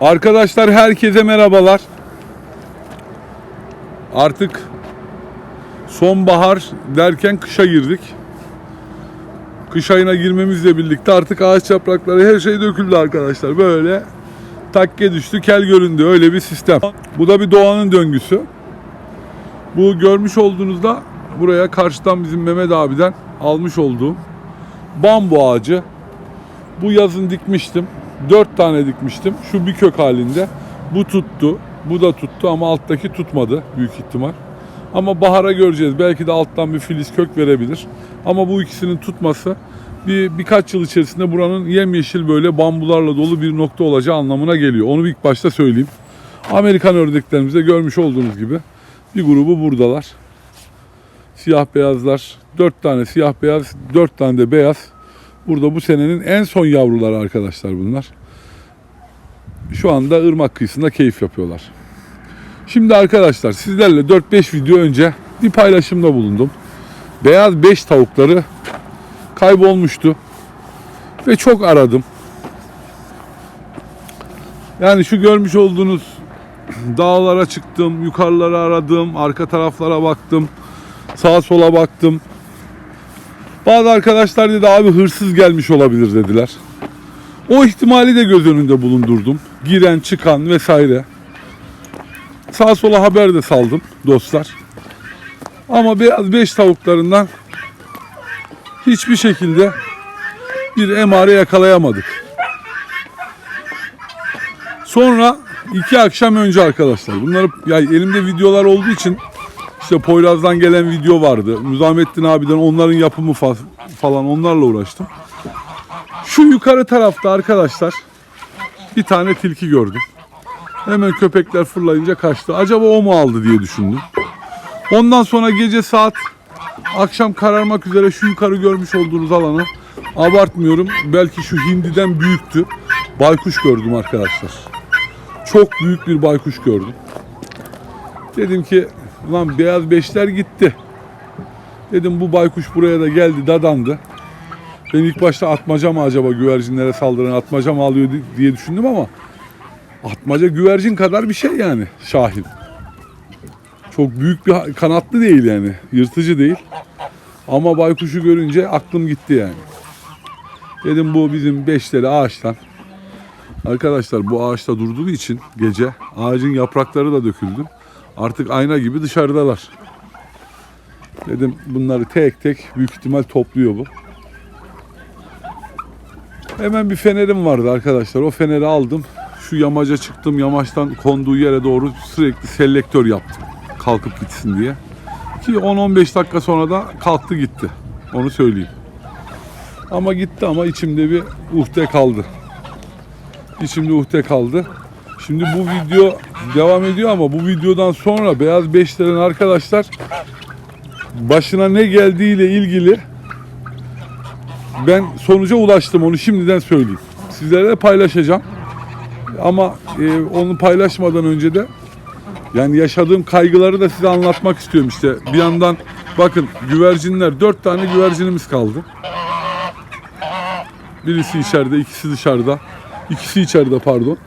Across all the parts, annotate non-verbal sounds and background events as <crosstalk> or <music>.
Arkadaşlar herkese merhabalar. Artık sonbahar derken kışa girdik. Kış ayına girmemizle birlikte artık ağaç yaprakları her şey döküldü arkadaşlar. Böyle takke düştü, kel göründü. Öyle bir sistem. Bu da bir doğanın döngüsü. Bu görmüş olduğunuzda buraya karşıdan bizim Mehmet abiden almış olduğum bambu ağacı. Bu yazın dikmiştim. Dört tane dikmiştim. Şu bir kök halinde. Bu tuttu. Bu da tuttu ama alttaki tutmadı büyük ihtimal. Ama bahara göreceğiz. Belki de alttan bir filiz kök verebilir. Ama bu ikisinin tutması bir birkaç yıl içerisinde buranın yemyeşil böyle bambularla dolu bir nokta olacağı anlamına geliyor. Onu ilk başta söyleyeyim. Amerikan ördeklerimizde görmüş olduğunuz gibi bir grubu buradalar. Siyah beyazlar. Dört tane siyah beyaz, dört tane de beyaz. Burada bu senenin en son yavruları arkadaşlar bunlar. Şu anda ırmak kıyısında keyif yapıyorlar. Şimdi arkadaşlar sizlerle 4-5 video önce bir paylaşımda bulundum. Beyaz 5 tavukları kaybolmuştu. Ve çok aradım. Yani şu görmüş olduğunuz dağlara çıktım, yukarılara aradım, arka taraflara baktım, sağa sola baktım. Bazı arkadaşlar dedi abi hırsız gelmiş olabilir dediler. O ihtimali de göz önünde bulundurdum. Giren, çıkan vesaire. Sağa sola haber de saldım dostlar. Ama beyaz beş tavuklarından hiçbir şekilde bir emare yakalayamadık. Sonra iki akşam önce arkadaşlar bunları ya elimde videolar olduğu için işte Poyraz'dan gelen video vardı. Müzamettin abiden onların yapımı fa- falan onlarla uğraştım. Şu yukarı tarafta arkadaşlar bir tane tilki gördüm. Hemen köpekler fırlayınca kaçtı. Acaba o mu aldı diye düşündüm. Ondan sonra gece saat akşam kararmak üzere şu yukarı görmüş olduğunuz alanı abartmıyorum. Belki şu hindiden büyüktü. Baykuş gördüm arkadaşlar. Çok büyük bir baykuş gördüm. Dedim ki Ulan beyaz beşler gitti. Dedim bu baykuş buraya da geldi dadandı. Ben ilk başta atmaca mı acaba güvercinlere saldıran atmaca mı alıyor di- diye düşündüm ama atmaca güvercin kadar bir şey yani Şahin. Çok büyük bir kanatlı değil yani. Yırtıcı değil. Ama baykuşu görünce aklım gitti yani. Dedim bu bizim beşleri ağaçtan. Arkadaşlar bu ağaçta durduğu için gece ağacın yaprakları da döküldü. Artık ayna gibi dışarıdalar. Dedim bunları tek tek büyük ihtimal topluyor bu. Hemen bir fenerim vardı arkadaşlar. O feneri aldım. Şu yamaca çıktım. Yamaçtan konduğu yere doğru sürekli selektör yaptım. Kalkıp gitsin diye. Ki 10-15 dakika sonra da kalktı gitti. Onu söyleyeyim. Ama gitti ama içimde bir uhde kaldı. İçimde uhde kaldı. Şimdi bu video devam ediyor ama bu videodan sonra Beyaz Beşler'in arkadaşlar başına ne geldiğiyle ilgili ben sonuca ulaştım onu şimdiden söyleyeyim. Sizlerle paylaşacağım. Ama e, onu paylaşmadan önce de yani yaşadığım kaygıları da size anlatmak istiyorum işte. Bir yandan bakın güvercinler dört tane güvercinimiz kaldı. Birisi içeride, ikisi dışarıda. İkisi içeride pardon.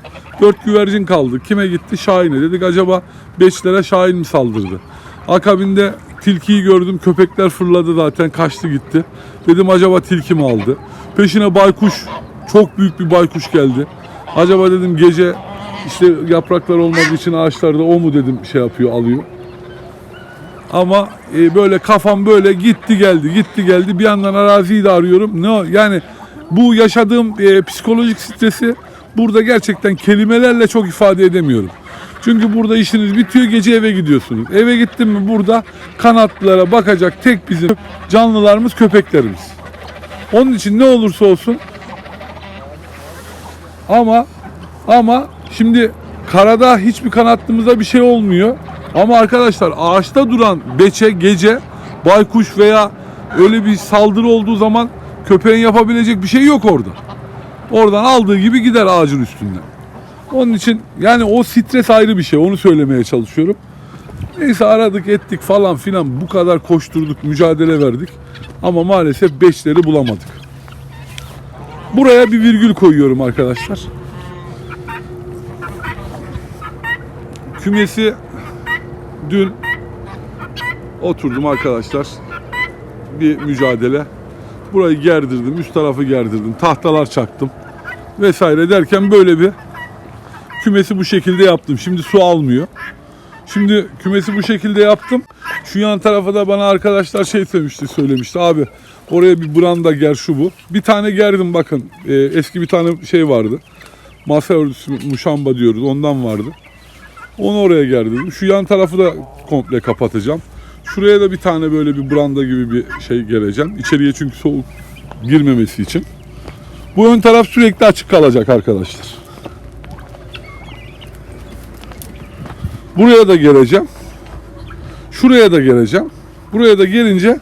Dört güvercin kaldı. Kime gitti? Şahin'e. Dedik acaba beşlere Şahin mi saldırdı? Akabinde tilkiyi gördüm. Köpekler fırladı zaten. Kaçtı gitti. Dedim acaba tilki mi aldı? Peşine baykuş. Çok büyük bir baykuş geldi. Acaba dedim gece işte yapraklar olmadığı için ağaçlarda o mu dedim şey yapıyor alıyor. Ama e, böyle kafam böyle gitti geldi gitti geldi bir yandan araziyi de arıyorum. Ne yani bu yaşadığım e, psikolojik stresi burada gerçekten kelimelerle çok ifade edemiyorum. Çünkü burada işiniz bitiyor gece eve gidiyorsunuz. Eve gittim mi burada kanatlara bakacak tek bizim canlılarımız köpeklerimiz. Onun için ne olursa olsun ama ama şimdi karada hiçbir kanatlımıza bir şey olmuyor. Ama arkadaşlar ağaçta duran beçe gece baykuş veya öyle bir saldırı olduğu zaman köpeğin yapabilecek bir şey yok orada. Oradan aldığı gibi gider ağacın üstünden. Onun için yani o stres ayrı bir şey. Onu söylemeye çalışıyorum. Neyse aradık ettik falan filan bu kadar koşturduk mücadele verdik. Ama maalesef beşleri bulamadık. Buraya bir virgül koyuyorum arkadaşlar. Kümesi dün oturdum arkadaşlar. Bir mücadele. Burayı gerdirdim, üst tarafı gerdirdim, tahtalar çaktım vesaire derken böyle bir kümesi bu şekilde yaptım. Şimdi su almıyor. Şimdi kümesi bu şekilde yaptım. Şu yan tarafa da bana arkadaşlar şey söylemişti, söylemişti. Abi oraya bir branda ger şu bu. Bir tane gerdim bakın. Ee, eski bir tane şey vardı. Masa örtüsü muşamba diyoruz. Ondan vardı. Onu oraya gerdim. Şu yan tarafı da komple kapatacağım. Şuraya da bir tane böyle bir branda gibi bir şey geleceğim. İçeriye çünkü soğuk girmemesi için. Bu ön taraf sürekli açık kalacak arkadaşlar. Buraya da geleceğim. Şuraya da geleceğim. Buraya da gelince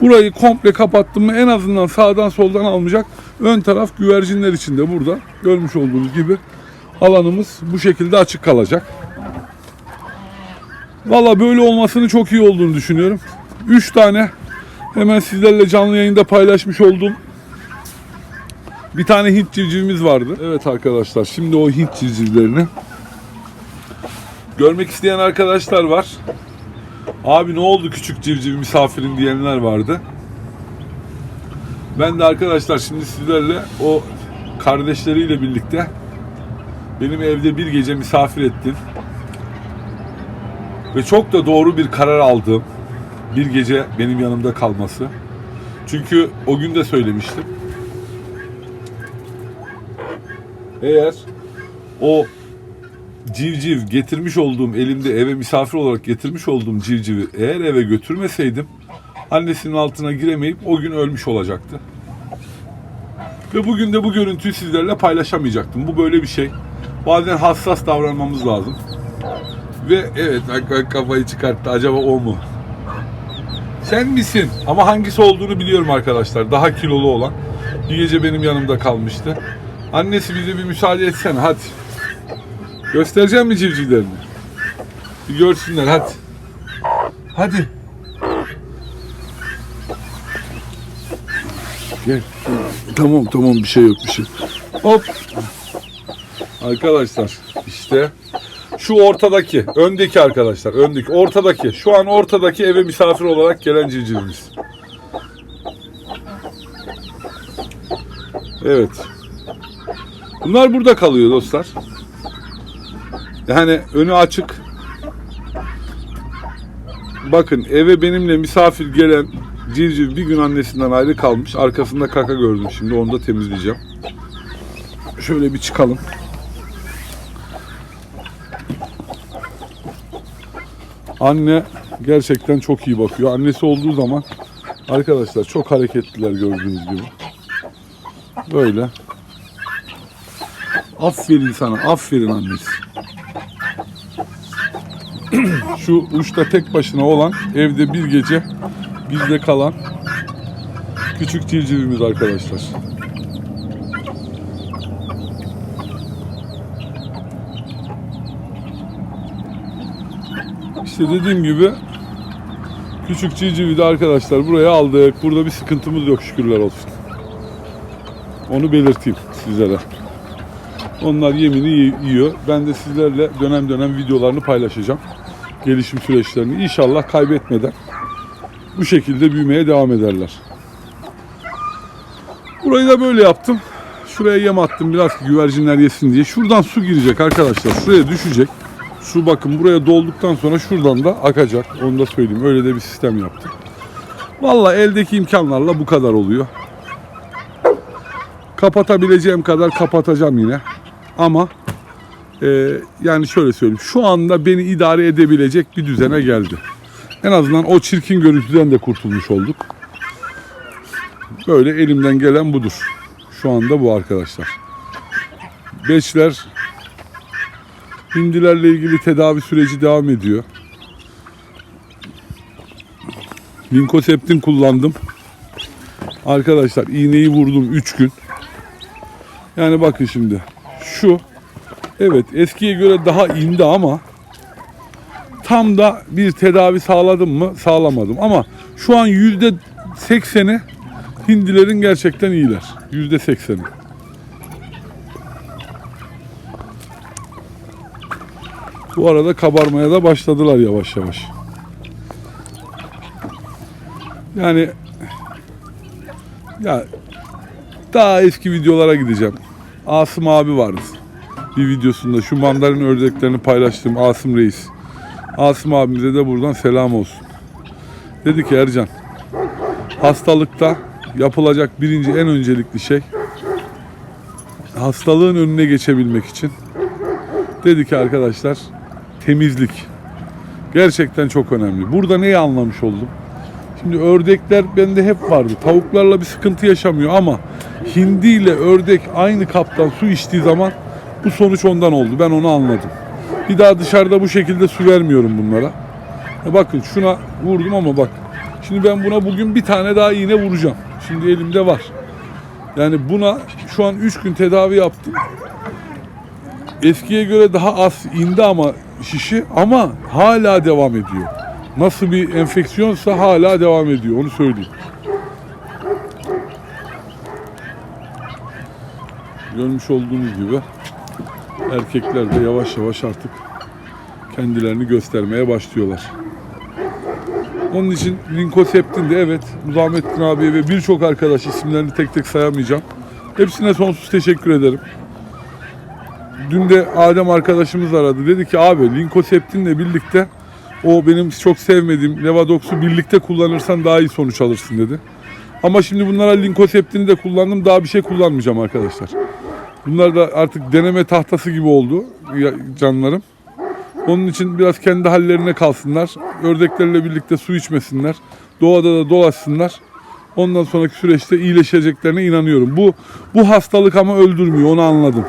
burayı komple kapattım mı en azından sağdan soldan almayacak. Ön taraf güvercinler için de burada görmüş olduğunuz gibi alanımız bu şekilde açık kalacak. Valla böyle olmasını çok iyi olduğunu düşünüyorum. 3 tane hemen sizlerle canlı yayında paylaşmış olduğum bir tane Hint civcivimiz vardı. Evet arkadaşlar şimdi o Hint civcivlerini görmek isteyen arkadaşlar var. Abi ne oldu küçük civciv misafirin diyenler vardı. Ben de arkadaşlar şimdi sizlerle o kardeşleriyle birlikte benim evde bir gece misafir ettim. Ve çok da doğru bir karar aldım. Bir gece benim yanımda kalması. Çünkü o gün de söylemiştim. Eğer o civciv getirmiş olduğum elimde eve misafir olarak getirmiş olduğum civcivi eğer eve götürmeseydim annesinin altına giremeyip o gün ölmüş olacaktı. Ve bugün de bu görüntüyü sizlerle paylaşamayacaktım. Bu böyle bir şey. Bazen hassas davranmamız lazım. Ve evet kafayı çıkarttı. Acaba o mu? Sen misin? Ama hangisi olduğunu biliyorum arkadaşlar. Daha kilolu olan. Bir gece benim yanımda kalmıştı. Annesi bize bir müsaade etsene hadi. Göstereceğim mi civcivlerini? Bir görsünler hadi. Hadi. Gel. Tamam tamam bir şey yok bir şey. Hop. Arkadaşlar işte şu ortadaki, öndeki arkadaşlar, öndeki, ortadaki, şu an ortadaki eve misafir olarak gelen civcivimiz. Evet. Bunlar burada kalıyor dostlar. Yani önü açık. Bakın eve benimle misafir gelen civciv bir gün annesinden ayrı kalmış. Arkasında kaka gördüm şimdi onu da temizleyeceğim. Şöyle bir çıkalım. Anne gerçekten çok iyi bakıyor. Annesi olduğu zaman arkadaşlar çok hareketliler gördüğünüz gibi. Böyle. Aferin sana. Aferin annesi. <clears throat> Şu uçta tek başına olan evde bir gece bizde kalan küçük civcivimiz arkadaşlar. İşte dediğim gibi küçük civcivi de arkadaşlar buraya aldık. Burada bir sıkıntımız yok şükürler olsun. Onu belirteyim sizlere. Onlar yemini yi- yiyor. Ben de sizlerle dönem dönem videolarını paylaşacağım. Gelişim süreçlerini. İnşallah kaybetmeden bu şekilde büyümeye devam ederler. Burayı da böyle yaptım. Şuraya yem attım biraz ki güvercinler yesin diye. Şuradan su girecek arkadaşlar. Şuraya düşecek. Su bakın buraya dolduktan sonra şuradan da akacak. Onu da söyleyeyim. Öyle de bir sistem yaptım. Valla eldeki imkanlarla bu kadar oluyor. Kapatabileceğim kadar kapatacağım yine. Ama e, yani şöyle söyleyeyim. Şu anda beni idare edebilecek bir düzene geldi. En azından o çirkin görüntüden de kurtulmuş olduk. Böyle elimden gelen budur. Şu anda bu arkadaşlar. Beşler hindilerle ilgili tedavi süreci devam ediyor. Linkoseptin kullandım. Arkadaşlar iğneyi vurdum 3 gün. Yani bakın şimdi şu evet eskiye göre daha indi ama tam da bir tedavi sağladım mı sağlamadım ama şu an yüzde sekseni hindilerin gerçekten iyiler. Yüzde sekseni. Bu arada kabarmaya da başladılar yavaş yavaş. Yani ya daha eski videolara gideceğim. Asım abi vardı. Bir videosunda şu mandalina ördeklerini paylaştığım Asım Reis. Asım abimize de buradan selam olsun. Dedi ki Ercan hastalıkta yapılacak birinci en öncelikli şey hastalığın önüne geçebilmek için dedi ki arkadaşlar temizlik gerçekten çok önemli. Burada neyi anlamış oldum? Şimdi ördekler bende hep vardı. Tavuklarla bir sıkıntı yaşamıyor ama hindi ile ördek aynı kaptan su içtiği zaman bu sonuç ondan oldu. Ben onu anladım. Bir daha dışarıda bu şekilde su vermiyorum bunlara. Bakın şuna vurdum ama bak. Şimdi ben buna bugün bir tane daha iğne vuracağım. Şimdi elimde var. Yani buna şu an 3 gün tedavi yaptım. Eskiye göre daha az indi ama şişi ama hala devam ediyor. Nasıl bir enfeksiyonsa hala devam ediyor onu söyleyeyim. Görmüş olduğunuz gibi erkekler de yavaş yavaş artık kendilerini göstermeye başlıyorlar. Onun için Linkoseptin de evet Muzamettin abi ve birçok arkadaş isimlerini tek tek sayamayacağım. Hepsine sonsuz teşekkür ederim. Dün de Adem arkadaşımız aradı. Dedi ki abi Linkoseptin'le birlikte o benim çok sevmediğim Levadox'u birlikte kullanırsan daha iyi sonuç alırsın dedi. Ama şimdi bunlara Linkoseptin'i de kullandım. Daha bir şey kullanmayacağım arkadaşlar. Bunlar da artık deneme tahtası gibi oldu canlarım. Onun için biraz kendi hallerine kalsınlar. Ördeklerle birlikte su içmesinler. Doğada da dolaşsınlar. Ondan sonraki süreçte iyileşeceklerine inanıyorum. Bu bu hastalık ama öldürmüyor onu anladım.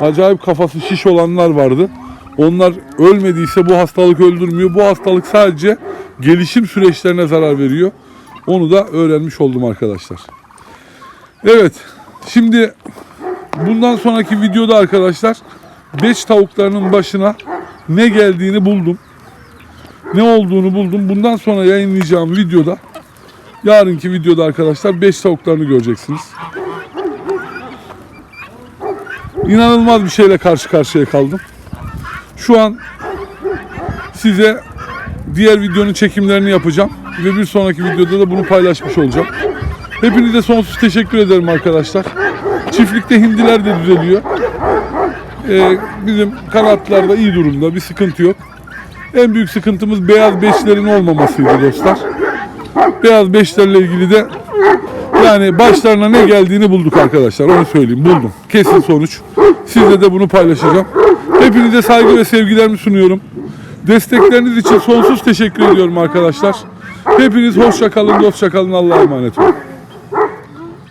Acayip kafası şiş olanlar vardı. Onlar ölmediyse bu hastalık öldürmüyor. Bu hastalık sadece gelişim süreçlerine zarar veriyor. Onu da öğrenmiş oldum arkadaşlar. Evet. Şimdi bundan sonraki videoda arkadaşlar beş tavuklarının başına ne geldiğini buldum. Ne olduğunu buldum. Bundan sonra yayınlayacağım videoda yarınki videoda arkadaşlar 5 tavuklarını göreceksiniz. İnanılmaz bir şeyle karşı karşıya kaldım. Şu an size diğer videonun çekimlerini yapacağım ve bir sonraki videoda da bunu paylaşmış olacağım. Hepinize sonsuz teşekkür ederim arkadaşlar. Çiftlikte hindiler de düzeliyor. Ee, bizim kanatlar da iyi durumda. Bir sıkıntı yok. En büyük sıkıntımız beyaz beşlerin olmamasıydı dostlar. Beyaz beşlerle ilgili de yani başlarına ne geldiğini bulduk arkadaşlar. Onu söyleyeyim. Buldum. Kesin sonuç. Sizle de bunu paylaşacağım. Hepinize saygı ve sevgilerimi sunuyorum. Destekleriniz için sonsuz teşekkür ediyorum arkadaşlar. Hepiniz hoşça kalın, dostça kalın. Allah'a emanet olun.